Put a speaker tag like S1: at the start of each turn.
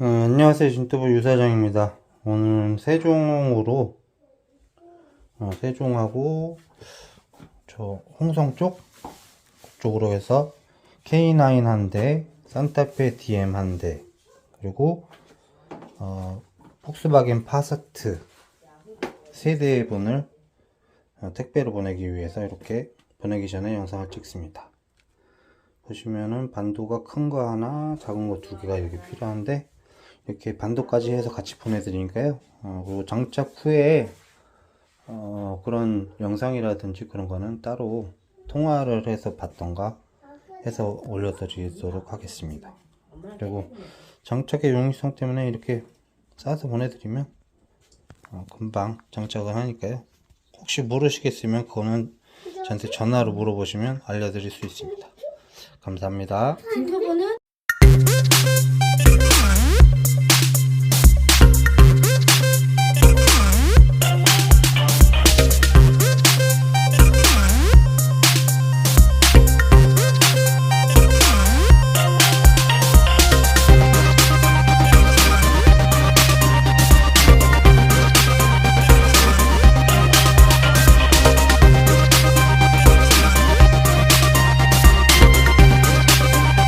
S1: 어, 안녕하세요. 진투부 유사장입니다. 오늘 세종으로, 어, 세종하고, 저, 홍성 쪽? 쪽으로 해서 K9 한 대, 산타페 DM 한 대, 그리고, 어, 폭스바겐 파사트 세 대분을 어, 택배로 보내기 위해서 이렇게 보내기 전에 영상을 찍습니다. 보시면은 반도가 큰 거 하나, 작은 거 두 개가 여기 필요한데, 이렇게 반도까지 해서 같이 보내드리니까요. 어, 그리고 장착 후에 어, 그런 영상이라든지 그런 거는 따로 통화를 해서 받던가 해서 올려드리도록 하겠습니다. 그리고 장착의 용이성 때문에 이렇게 싸서 보내드리면 어, 금방 장착을 하니까요. 혹시 모르시겠으면 그거는 저한테 전화로 물어보시면 알려드릴 수 있습니다. 감사합니다.